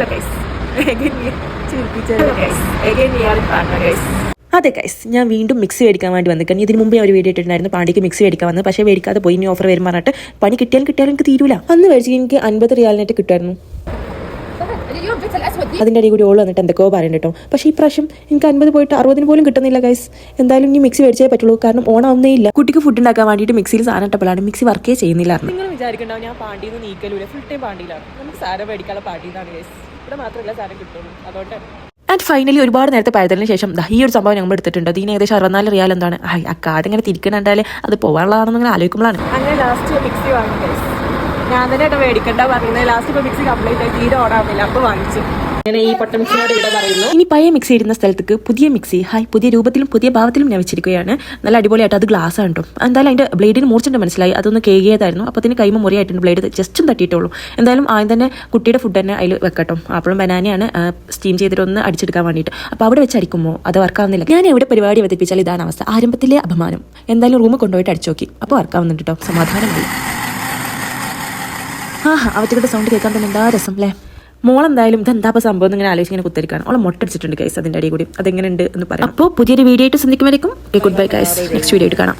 അല്ല ഗൈസ് അതെ ഗൈസ് ഞാൻ വീണ്ടും മിക്സി മേടിക്കാൻ വേണ്ടി വന്നിരിക്കാൻ ഇതിന് മുമ്പേ ഒരു വീഡിയോ ഇട്ടിട്ടുണ്ടായിരുന്നു. പാണ്ടിക്ക് മിക്സി മേടിക്കാൻ വന്നത്. പക്ഷേ മേടിക്കാതെ പോയി ഇനി ഓഫർ വരും പറഞ്ഞിട്ട് പണി കിട്ടിയാലും കിട്ടിയാലും എനിക്ക് തീരൂല. അന്ന് മേടിച്ചു എനിക്ക് അൻപത് റിയാലിനായിട്ട് കിട്ടുമായിരുന്നു. അതിന്റെ അടി കൂടി ഓൾ വന്നിട്ട് എന്തൊക്കെയോ പറയണ്ട കേട്ടോ. പക്ഷേ ഈ പ്രാവശ്യം എനിക്ക് അൻപത് പോയിട്ട് അറുപതിന് പോലും കിട്ടുന്നില്ല ഗൈസ് എന്തായാലും ഇനി മിക്സി മേടിച്ചേ പറ്റുള്ളൂ. കാരണം ഓണമൊന്നേ ഇല്ല. കുട്ടിക്ക് ഫുഡ് ഉണ്ടാക്കാൻ വേണ്ടിയിട്ട് മിക്സിയിൽ സാധനം ഇട്ടപ്പോഴാണ് മിക്സി വർക്കേ ചെയ്യുന്നില്ലായിരുന്നു. നിങ്ങൾ വിചാരിക്കണ്ടാവും ഞാൻ പാണ്ടിയിൽ നിന്ന് നീക്കലൂല ഫുൾ ടൈം പാണ്ടിയിലാണ്. നമുക്ക് സാധനം മേടിക്കാനുള്ള പാണ്ടിയിലാണ് ഗൈസ് ഇവിടെ മാത്രമല്ല സാധനം കിട്ടുള്ളൂ. അതുകൊണ്ട് ആൻഡ് ഫൈനലി ഒരുപാട് നേരത്തെ പഴുതലിന് ശേഷം ഈ ഒരു സംഭവം ഞങ്ങൾ എടുത്തിട്ടുണ്ട്. ഇതിന് ഏകദേശം അറുപത്തിനാല് റിയാൽ എന്താണ്? ആ കാർഡ് ഇങ്ങനെ തിരിക്കണണ്ടാലേ അത് പോകാനുള്ളതാണെന്ന് ഇങ്ങനെ ആലോചിക്കുമ്പോഴാണ്. അങ്ങനെ ലാസ്റ്റ് മിക്സി വാങ്ങി ഞാൻ തന്നെ മേടിക്കണ്ട പറഞ്ഞത്. ലാസ്റ്റ് ഇപ്പോൾ മിക്സി കംപ്ലീറ്റ് ആയി. തീരെ ഓടാവുന്നില്ല അപ്പോൾ വാങ്ങിച്ചു. അങ്ങനെ ഈ പൊട്ട മിക്സിനോട് ഇവിടെ പറയുന്നു. ഇനി പഴയ മിക്സി ഇടുന്ന സ്ഥലത്തേക്ക് പുതിയ മിക്സി ഹായ് പുതിയ രൂപത്തിലും പുതിയ ഭാവത്തിലും ഞാൻ വെച്ചിരിക്കുകയാണ്. നല്ല അടിപൊളിയായിട്ട് അത് ഗ്ലാസ് ആണ് കേട്ടോ എന്തായാലും അതിന്റെ ബ്ലേഡിന് മൂർച്ചിട്ട് മനസ്സിലായി. അതൊന്ന് കേകിയതായിരുന്നു. അപ്പോൾ അതിന് കൈമ മുറിയായിട്ടുണ്ട് ബ്ലേഡ് ജസ്റ്റും തട്ടിയിട്ടുള്ളൂ എന്തായാലും ആദ്യം തന്നെ കുട്ടിയുടെ ഫുഡ് തന്നെ അതിൽ വെക്കട്ടോ അപ്പോഴും ബനാനയാണ് സ്റ്റീം ചെയ്തിട്ട് ഒന്ന് അടിച്ചെടുക്കാൻ വേണ്ടിയിട്ട്. അപ്പോൾ അവിടെ വെച്ച് അടിക്കുമ്പോൾ അത് വർക്കാവുന്നില്ല ഞാൻ എവിടെ പരിപാടി അവതരിപ്പിച്ചാൽ ഇതാണ് അവസ്ഥ. ആരംഭത്തിലെ അപമാനം. എന്തായാലും റൂമിൽ കൊണ്ടുപോയിട്ട് അടിച്ചു നോക്കി. അപ്പോൾ വർക്കാവുന്നുണ്ട് കേട്ടോ സമാധാനമായി ആ അവറ്റകളുടെ സൗണ്ട് കേൾക്കാൻ തന്നെ എന്താ രസം അല്ലേ മോളെന്തായാലും ഇതെന്താ ഇപ്പോൾ സംഭവം ഇങ്ങനെ ആലോചിച്ച് ഇങ്ങനെ കുത്തിരിക്കാണ് അവളെ മുട്ടടിച്ചിട്ടുണ്ട് ഗൈസ് അതിന്റെ അടി കൂടി. അതെങ്ങനെയുണ്ട് എന്ന് പറയാം. അപ്പോൾ പുതിയൊരു വീഡിയോ ആയിട്ട് സന്ധിക്കുമ്പോഴേക്കും good bye guys next video ആയിട്ട് കാണാം.